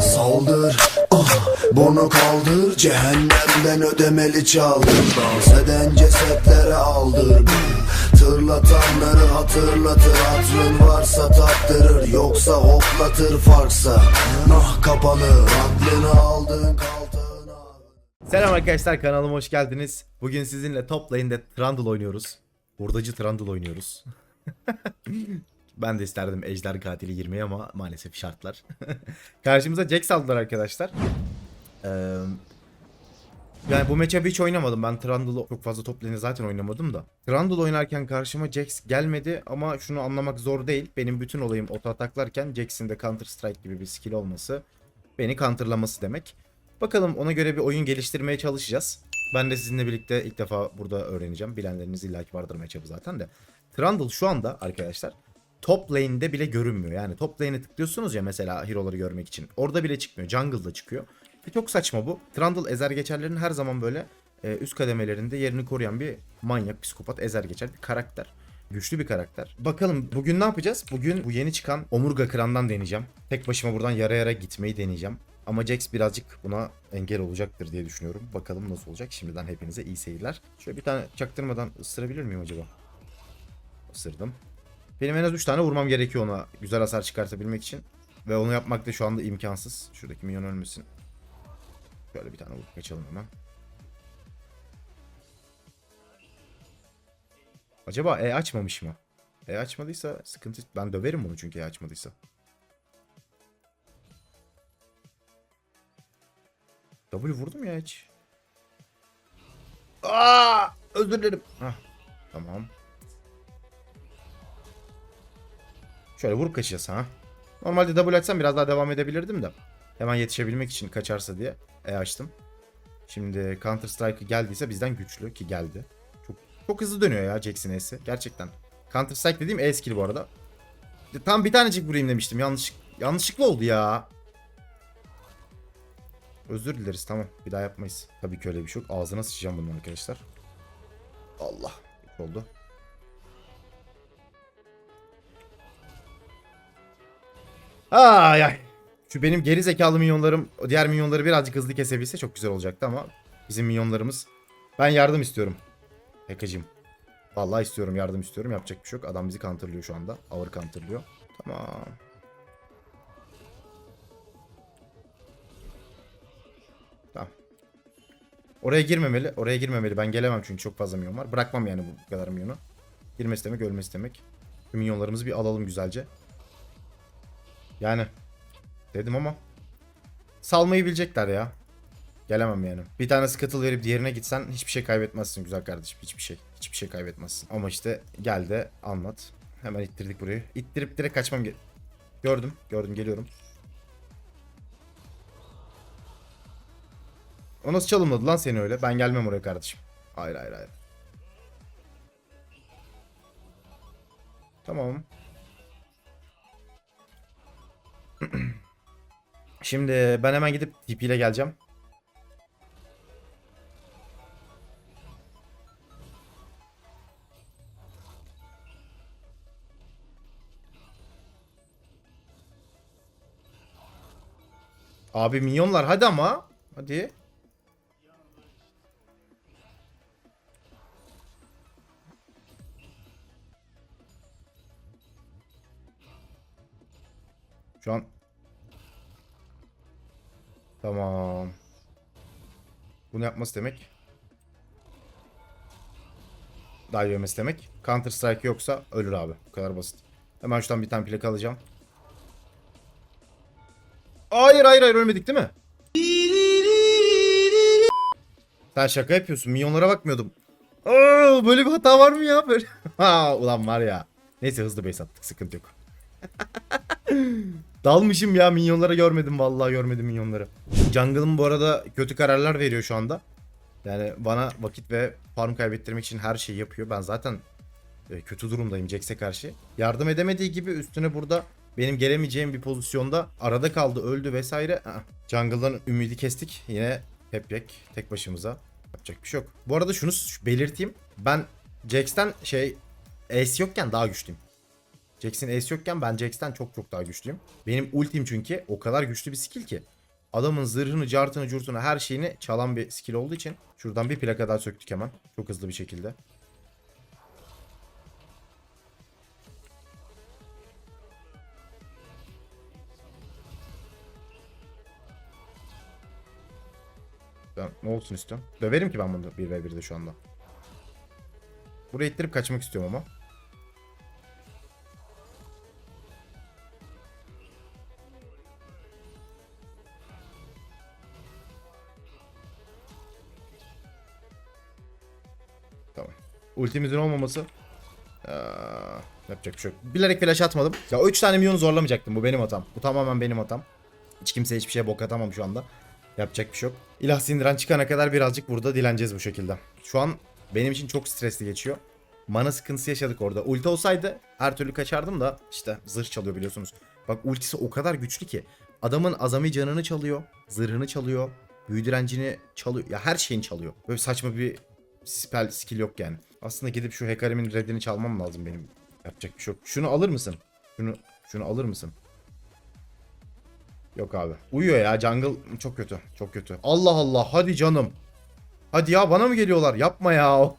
Saldır ah, Bunu kaldır Cehennemden ödemeli çaldır Dans eden cesetlere aldır Tırlatanları hatırlatır Hatrın varsa tattırır Yoksa hoplatır farksa Nah kapalı Aklını aldığın kaltığına Selam arkadaşlar kanalıma hoş geldiniz. Bugün sizinle top lane'de Trundle oynuyoruz. Hurdacı Trundle oynuyoruz. ben de isterdim ejder katili girmeyi ama maalesef şartlar. Karşımıza Jax aldılar arkadaşlar. Ee, yani bu matchup'ı hiç oynamadım. Ben Trundle'ı çok fazla top lane'i zaten oynamadım da. Trundle oynarken karşıma Jax gelmedi ama şunu anlamak zor değil. Benim bütün olayım oto ataklarken Jax'in de Counter Strike gibi bir skill olması beni counterlaması demek. Bakalım ona göre bir oyun geliştirmeye çalışacağız. Ben de sizinle birlikte ilk defa burada öğreneceğim. Bilenleriniz illaki vardır matchup'ı zaten de. Trundle şu anda arkadaşlar top lane'de bile görünmüyor. Yani top lane'e tıklıyorsunuz ya mesela hero'ları görmek için. Orada bile çıkmıyor. Jungle'da çıkıyor. Ve çok saçma bu. Trundle ezer geçerlerin her zaman böyle e, üst kademelerinde yerini koruyan bir manyak, psikopat, ezer geçer bir karakter. Güçlü bir karakter. Bakalım bugün ne yapacağız? Bugün bu yeni çıkan Omurga Kıran'dan deneyeceğim. Tek başıma buradan yara yara gitmeyi deneyeceğim. Ama Jax birazcık buna engel olacaktır diye düşünüyorum. Bakalım nasıl olacak. Şimdiden hepinize iyi seyirler. Şöyle bir tane çaktırmadan ısırabilir miyim acaba? Isırdım. Benim en az 3 tane vurmam gerekiyor ona güzel hasar çıkartabilmek için. Ve onu yapmak da şu anda imkansız. Şuradaki minyon ölmesin. Şöyle bir tane vurup kaçalım hemen. Acaba E açmamış mı? E açmadıysa sıkıntı... Ben döverim bunu çünkü E açmadıysa. W vurdum ya hiç. Aa, özür dilerim. Hah, tamam. Şöyle vurup kaçacağız ha. Normalde double açsam biraz daha devam edebilirdim de. Hemen yetişebilmek için kaçarsa diye E açtım. Şimdi Counter Strike geldiyse bizden güçlü ki geldi. Çok çok hızlı dönüyor ya Jackson E'si. Gerçekten. Counter Strike dediğim E skill bu arada. Tam bir tanecik vurayım demiştim. Yanlış yanlışlıkla oldu ya. Özür dileriz tamam. Bir daha yapmayız. Tabii ki öyle bir şey yok. Ağzına sıçacağım bunun arkadaşlar. Allah. Oldu. Ay ay. Şu benim geri zekalı minyonlarım diğer minyonları birazcık hızlı kesebilse çok güzel olacaktı ama bizim minyonlarımız ben yardım istiyorum. Pekacım. Vallahi istiyorum yardım istiyorum yapacak bir şey yok. Adam bizi counterlıyor şu anda. Ağır counterlıyor. Tamam. Tamam. Oraya girmemeli. Oraya girmemeli. Ben gelemem çünkü çok fazla minyon var. Bırakmam yani bu kadar minyonu. Girmesi demek ölmesi demek. Şu minyonlarımızı bir alalım güzelce. Yani dedim ama salmayı bilecekler ya. Gelemem yani. Bir tane scuttle verip diğerine gitsen hiçbir şey kaybetmezsin güzel kardeşim. Hiçbir şey. Hiçbir şey kaybetmezsin. Ama işte gel de anlat. Hemen ittirdik burayı. İttirip direkt kaçmam ge- Gördüm. Gördüm geliyorum. O nasıl çalımladı lan seni öyle? Ben gelmem oraya kardeşim. Hayır hayır hayır. Tamam. Şimdi ben hemen gidip TP ile geleceğim. Abi minyonlar hadi ama. Hadi. An Tamam. Bunu yapması demek. Daha yemesi demek. Counter Strike yoksa ölür abi. Bu kadar basit. Hemen şuradan bir tane plak alacağım. Hayır hayır hayır ölmedik değil mi? Sen şaka yapıyorsun. Milyonlara bakmıyordum. Aa, böyle bir hata var mı ya? Böyle. ulan var ya. Neyse hızlı base attık. Sıkıntı yok. Dalmışım ya minyonlara görmedim vallahi görmedim minyonları. Jungle'ım bu arada kötü kararlar veriyor şu anda. Yani bana vakit ve farm kaybettirmek için her şeyi yapıyor. Ben zaten e, kötü durumdayım Jax'e karşı. Yardım edemediği gibi üstüne burada benim gelemeyeceğim bir pozisyonda arada kaldı öldü vesaire. Jungle'dan ümidi kestik. Yine hep yek tek başımıza. Yapacak bir şey yok. Bu arada şunu belirteyim. Ben Jax'ten şey Ace yokken daha güçlüyüm. Jax'in ace yokken ben Jax'ten çok çok daha güçlüyüm. Benim ultim çünkü o kadar güçlü bir skill ki. Adamın zırhını, cartını, curtunu her şeyini çalan bir skill olduğu için. Şuradan bir plaka daha söktük hemen. Çok hızlı bir şekilde. Ben ne olsun istiyorum? Döverim ki ben bunu 1v1'de şu anda. Buraya ittirip kaçmak istiyorum ama. Ultimizin olmaması Aa, yapacak bir şey yok. Bilerek flash atmadım. Ya o 3 tane milyonu zorlamayacaktım. Bu benim hatam. Bu tamamen benim hatam. Hiç kimse hiçbir şeye bok atamam şu anda. Yapacak bir şey yok. İlah sindiren çıkana kadar birazcık burada dileneceğiz bu şekilde. Şu an benim için çok stresli geçiyor. Mana sıkıntısı yaşadık orada. Ulti olsaydı her türlü kaçardım da işte zırh çalıyor biliyorsunuz. Bak ultisi o kadar güçlü ki. Adamın azami canını çalıyor. Zırhını çalıyor. Büyü direncini çalıyor. Ya her şeyini çalıyor. Böyle saçma bir spell skill yok yani. Aslında gidip şu Hekarim'in redini çalmam lazım benim. Yapacak bir şey yok. Şunu alır mısın? Şunu şunu alır mısın? Yok abi. Uyuyor ya jungle çok kötü. Çok kötü. Allah Allah hadi canım. Hadi ya bana mı geliyorlar? Yapma ya.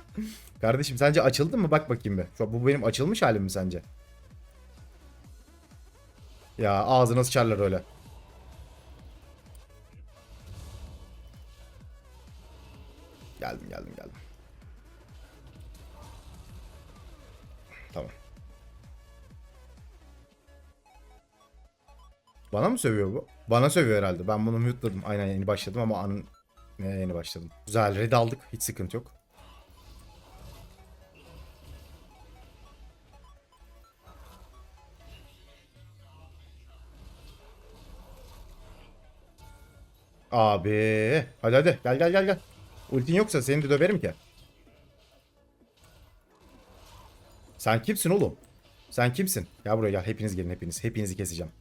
Kardeşim sence açıldı mı? Bak bakayım bir. Şu bu benim açılmış halim mi sence? Ya ağzına sıçarlar öyle. Geldim geldim geldim. Tamam. Bana mı sövüyor bu? Bana sövüyor herhalde. Ben bunu mute'ladım. Aynen yeni başladım ama anın ne yeni başladım. Güzel red aldık. Hiç sıkıntı yok. Abi. Hadi hadi. Gel gel gel gel. Ultin yoksa seni de döverim ki. Sen kimsin oğlum? Sen kimsin? Gel buraya gel. Hepiniz gelin hepiniz. Hepinizi keseceğim.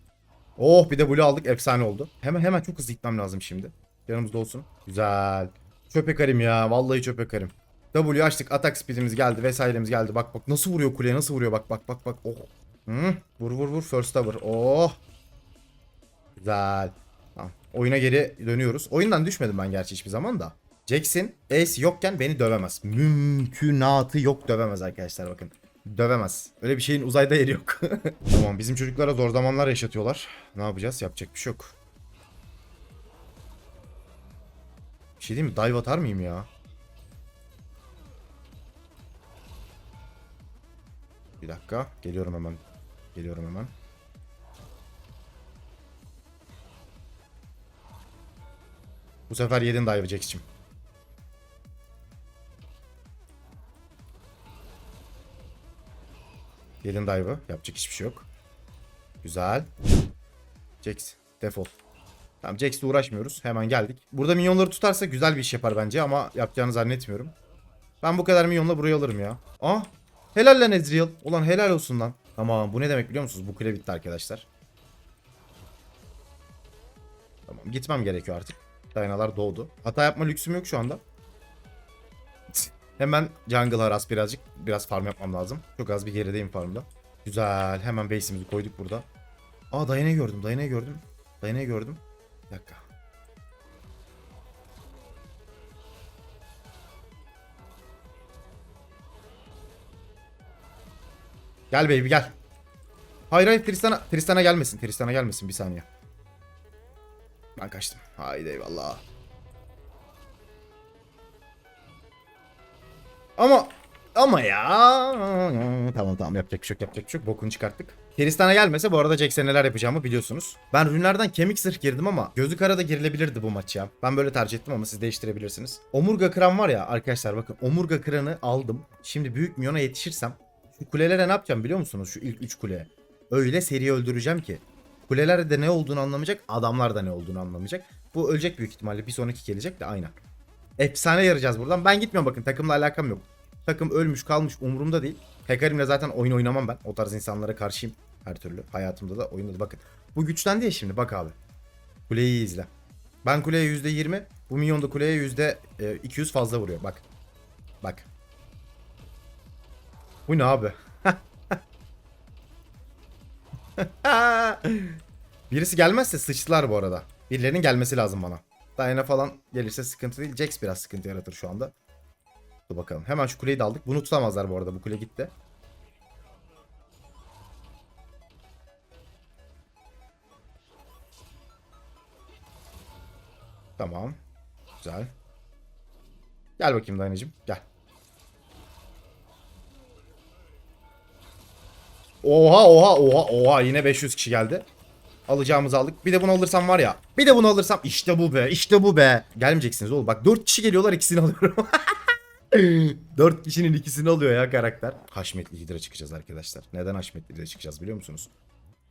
Oh bir de blue aldık. Efsane oldu. Hemen hemen çok hızlı gitmem lazım şimdi. Yanımızda olsun. Güzel. Çöpe karim ya. Vallahi çöpe karim. W açtık. Atak speedimiz geldi. Vesairemiz geldi. Bak bak nasıl vuruyor kuleye. Nasıl vuruyor. Bak bak bak bak. Oh. Hı. Vur vur vur. First tower. Oh. Güzel. Tamam. Oyuna geri dönüyoruz. Oyundan düşmedim ben gerçi hiçbir zaman da. Jackson ace yokken beni dövemez. Mümkünatı yok dövemez arkadaşlar bakın. Dövemez. Öyle bir şeyin uzayda yeri yok. tamam bizim çocuklara zor zamanlar yaşatıyorlar. Ne yapacağız? Yapacak bir şey yok. Bir şey diyeyim mi? Dive atar mıyım ya? Bir dakika. Geliyorum hemen. Geliyorum hemen. Bu sefer yedin dive Jax'cim. Yedin dive'ı. Yapacak hiçbir şey yok. Güzel. Jax. Defol. Tamam Jax'le uğraşmıyoruz. Hemen geldik. Burada minyonları tutarsa güzel bir iş yapar bence ama yapacağını zannetmiyorum. Ben bu kadar minyonla burayı alırım ya. Ah. Helal lan Ezreal. Ulan helal olsun lan. Tamam bu ne demek biliyor musunuz? Bu kule bitti arkadaşlar. Tamam gitmem gerekiyor artık. Dayanalar doğdu. Hata yapma lüksüm yok şu anda. Hemen jungle haras birazcık. Biraz farm yapmam lazım. Çok az bir gerideyim farmda. Güzel. Hemen base'imizi koyduk burada. Aa Dayana'yı gördüm. Dayana'yı gördüm. Dayana'yı gördüm. Bir dakika. Gel baby gel. Hayır hayır Tristan'a Tristan'a gelmesin. Tristan'a gelmesin bir saniye. Ben kaçtım. Haydi eyvallah. Ama ama ya. Tamam tamam yapacak bir şey yok yapacak bir şey yok. Bokunu çıkarttık. Tristan'a gelmese bu arada Jack'e neler yapacağımı biliyorsunuz. Ben rünlerden kemik zırh girdim ama gözü kara da girilebilirdi bu maç ya. Ben böyle tercih ettim ama siz değiştirebilirsiniz. Omurga kıran var ya arkadaşlar bakın omurga kıranı aldım. Şimdi büyük milyona yetişirsem şu kulelere ne yapacağım biliyor musunuz? Şu ilk 3 kuleye. Öyle seri öldüreceğim ki. Kuleler de ne olduğunu anlamayacak, adamlar da ne olduğunu anlamayacak. Bu ölecek büyük ihtimalle. Bir sonraki gelecek de aynen. Efsane yarayacağız buradan. Ben gitmiyorum bakın takımla alakam yok. Takım ölmüş kalmış umurumda değil. Hekarim'le zaten oyun oynamam ben. O tarz insanlara karşıyım her türlü. Hayatımda da oyunda da bakın. Bu güçten diye şimdi bak abi. Kuleyi izle. Ben kuleye %20, bu minyon da kuleye %200 fazla vuruyor bak. Bak. Bu ne abi? Birisi gelmezse sıçtılar bu arada. Birilerinin gelmesi lazım bana. Diana falan gelirse sıkıntı değil. Jax biraz sıkıntı yaratır şu anda. Dur bakalım. Hemen şu kuleyi de aldık. Bunu tutamazlar bu arada. Bu kule gitti. Tamam. Güzel. Gel bakayım Dayanacığım. Gel. Oha oha oha oha yine 500 kişi geldi. Alacağımızı aldık. Bir de bunu alırsam var ya. Bir de bunu alırsam işte bu be. işte bu be. Gelmeyeceksiniz oğlum. Bak 4 kişi geliyorlar ikisini alıyorum. 4 kişinin ikisini alıyor ya karakter. Haşmetli Hidra çıkacağız arkadaşlar. Neden Haşmetli Hidra çıkacağız biliyor musunuz?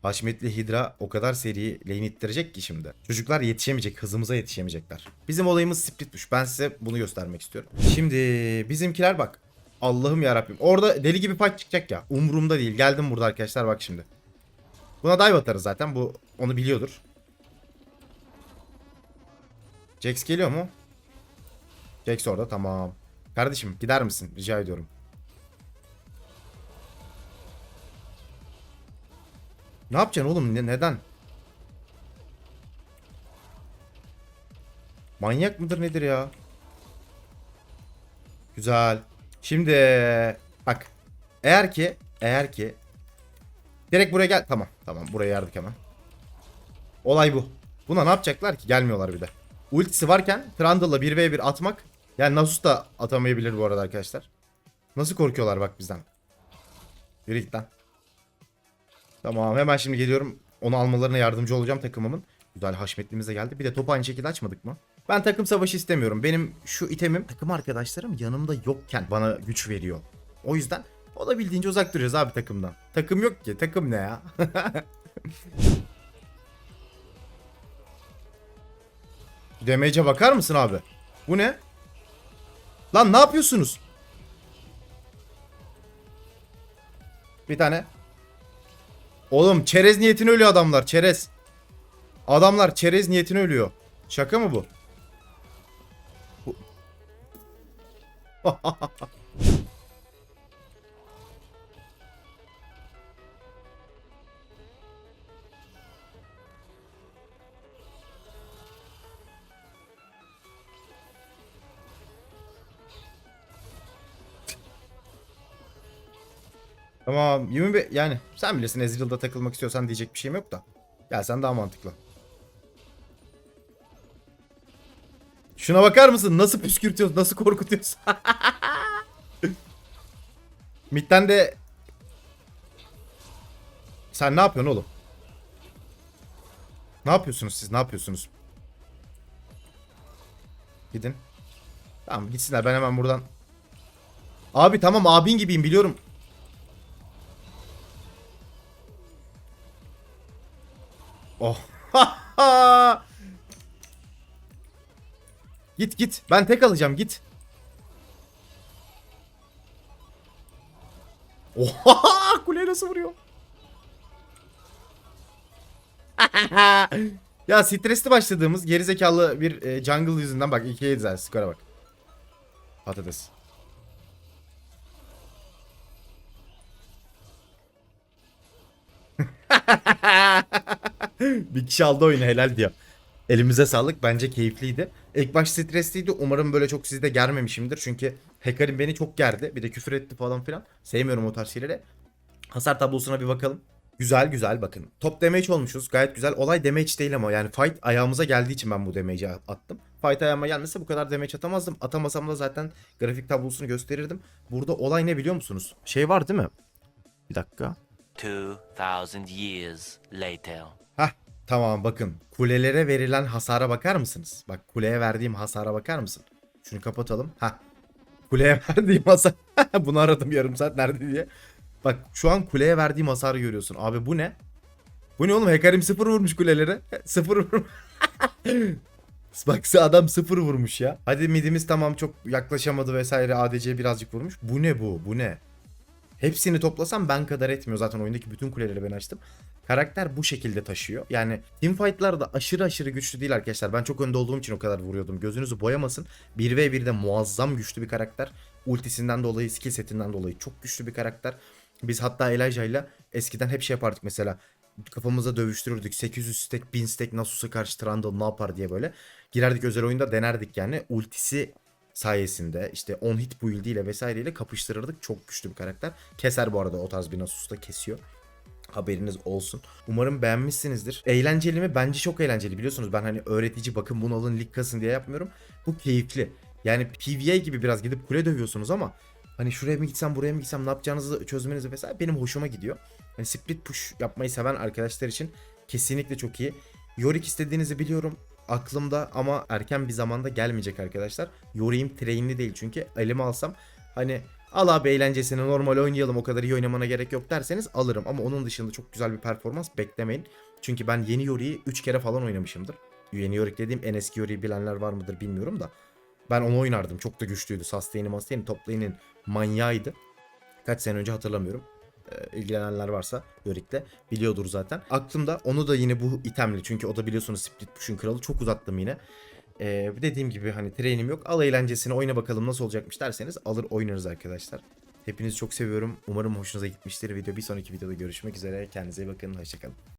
Haşmetli Hidra o kadar seri lane ittirecek ki şimdi. Çocuklar yetişemeyecek, hızımıza yetişemeyecekler. Bizim olayımız split push. Ben size bunu göstermek istiyorum. Şimdi bizimkiler bak. Allah'ım ya Rabbim. Orada deli gibi fight çıkacak ya. Umurumda değil. Geldim burada arkadaşlar bak şimdi. Buna dive atarız zaten. Bu onu biliyordur. Jax geliyor mu? Jax orada tamam. Kardeşim gider misin? Rica ediyorum. Ne yapacaksın oğlum? Ne, neden? Manyak mıdır nedir ya? Güzel. Şimdi bak. Eğer ki eğer ki direkt buraya gel. Tamam. Tamam. Buraya yardık hemen. Olay bu. Buna ne yapacaklar ki? Gelmiyorlar bir de. Ultisi varken Trundle'la 1v1 atmak yani Nasus da atamayabilir bu arada arkadaşlar. Nasıl korkuyorlar bak bizden. Yürü. Tamam hemen şimdi geliyorum. Onu almalarına yardımcı olacağım takımımın. Güzel haşmetlimiz de geldi. Bir de topu aynı şekilde açmadık mı? Ben takım savaşı istemiyorum. Benim şu itemim takım arkadaşlarım yanımda yokken bana güç veriyor. O yüzden olabildiğince uzak duruyoruz abi takımdan. Takım yok ki. Takım ne ya? Damage'e bakar mısın abi? Bu ne? Lan ne yapıyorsunuz? Bir tane. Oğlum çerez niyetine ölüyor adamlar. Çerez. Adamlar çerez niyetine ölüyor. Şaka mı bu? Bu- Tamam 25 yani sen bilirsin Ezreal'da takılmak istiyorsan diyecek bir şeyim yok da. Gelsen daha mantıklı. Şuna bakar mısın? Nasıl püskürtüyoruz? Nasıl korkutuyoruz? Mid'den de Sen ne yapıyorsun oğlum? Ne yapıyorsunuz siz? Ne yapıyorsunuz? Gidin. Tamam gitsinler ben hemen buradan Abi tamam abin gibiyim biliyorum. Oh. git git. Ben tek alacağım git. Oha! Kuleye nasıl vuruyor? ya stresli başladığımız gerizekalı bir e, jungle yüzünden bak 2'ye güzel skora bak. Patates. bir kişi aldı oyunu helal diyor. Elimize sağlık. Bence keyifliydi. İlk baş stresliydi. Umarım böyle çok sizi de germemişimdir. Çünkü Hekarim beni çok gerdi. Bir de küfür etti falan filan. Sevmiyorum o tarz şeyleri. Hasar tablosuna bir bakalım. Güzel güzel bakın. Top damage olmuşuz. Gayet güzel. Olay damage değil ama yani fight ayağımıza geldiği için ben bu damage'i attım. Fight ayağıma gelmese bu kadar damage atamazdım. Atamasam da zaten grafik tablosunu gösterirdim. Burada olay ne biliyor musunuz? Şey var değil mi? Bir dakika. 2,000 years later. Tamam bakın kulelere verilen hasara bakar mısınız? Bak kuleye verdiğim hasara bakar mısın? Şunu kapatalım. Hah kuleye verdiğim hasar. Bunu aradım yarım saat nerede diye. Bak şu an kuleye verdiğim hasarı görüyorsun. Abi bu ne? Bu ne oğlum? Hekarim sıfır vurmuş kulelere. Sıfır vurmuş. Bak adam sıfır vurmuş ya. Hadi midimiz tamam çok yaklaşamadı vesaire. ADC birazcık vurmuş. Bu ne bu? Bu ne? Hepsini toplasam ben kadar etmiyor. Zaten oyundaki bütün kuleleri ben açtım. Karakter bu şekilde taşıyor. Yani teamfight'lar da aşırı aşırı güçlü değil arkadaşlar. Ben çok önde olduğum için o kadar vuruyordum. Gözünüzü boyamasın. 1v1'de muazzam güçlü bir karakter. Ultisinden dolayı, skill setinden dolayı çok güçlü bir karakter. Biz hatta Elijah ile eskiden hep şey yapardık mesela. kafamıza dövüştürürdük. 800 stack 1000 stack Nasus'a karşı Trundle ne yapar diye böyle. Girerdik özel oyunda denerdik yani. Ultisi sayesinde işte 10 hit build'iyle vesaireyle kapıştırırdık. Çok güçlü bir karakter. Keser bu arada o tarz bir Nasus'ta kesiyor. Haberiniz olsun. Umarım beğenmişsinizdir. Eğlenceli mi? Bence çok eğlenceli. Biliyorsunuz ben hani öğretici bakın bunu alın lig kasın diye yapmıyorum. Bu keyifli. Yani PvE gibi biraz gidip kule dövüyorsunuz ama hani şuraya mı gitsem buraya mı gitsem ne yapacağınızı çözmenizi vesaire benim hoşuma gidiyor. Hani split push yapmayı seven arkadaşlar için kesinlikle çok iyi. Yorick istediğinizi biliyorum aklımda ama erken bir zamanda gelmeyecek arkadaşlar. Yorick'im trainli değil çünkü elime alsam hani al abi eğlencesine normal oynayalım o kadar iyi oynamana gerek yok derseniz alırım. Ama onun dışında çok güzel bir performans beklemeyin. Çünkü ben yeni Yorick'i 3 kere falan oynamışımdır. Yeni Yorick dediğim en eski Yorick'i bilenler var mıdır bilmiyorum da. Ben onu oynardım. Çok da güçlüydü. Sustain'i Mustain'i toplayının manyağıydı. Kaç sene önce hatırlamıyorum. Ee, ilgilenenler varsa Yorick'le biliyordur zaten. Aklımda onu da yine bu itemli. Çünkü o da biliyorsunuz Split Push'un kralı. Çok uzattım yine. Ee, dediğim gibi hani trainim yok. Al eğlencesine oyna bakalım nasıl olacakmış derseniz alır oynarız arkadaşlar. Hepinizi çok seviyorum. Umarım hoşunuza gitmiştir. Video bir sonraki videoda görüşmek üzere. Kendinize iyi bakın. Hoşçakalın.